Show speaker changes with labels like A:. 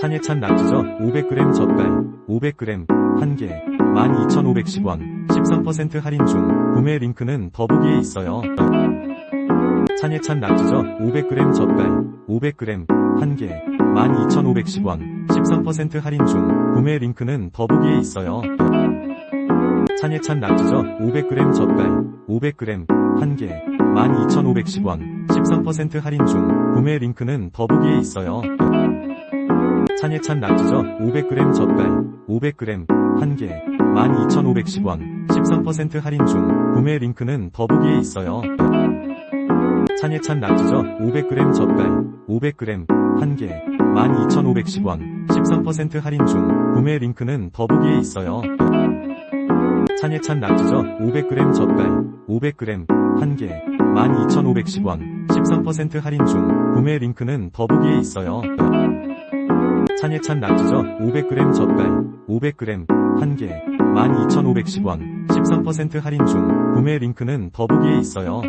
A: 찬예찬 낙지젓 500g 젓갈 500g 1개 12,510원 13% 할인 중 구매 링크는 더보기에 있어요. 찬예찬 낙지젓 500g 젓갈 500g 1개 12,510원 13% 할인 중 구매 링크는 더보기에 있어요. 찬예찬 낙지젓 500g 젓갈 500g 1개 12,510원 13% 할인 중 구매 링크는 더보기에 있어요. 찬예찬 낙지젓 500g 젓갈 500g 1개 12,510원 13% 할인 중 구매 링크는 더보기에 있어요. 찬예찬 낙지젓 500g 젓갈 500g 1개 12,510원 13% 할인 중 구매 링크는 더보기에 있어요. 찬예찬 낙지젓 500g 젓갈 500g 1개 12,510원 13% 할인 중 구매 링크는 더보기에 있어요. 찬예찬 낙지젓 500g 젓갈 500g 1개 12,510원 13% 할인 중 구매 링크는 더보기에 있어요.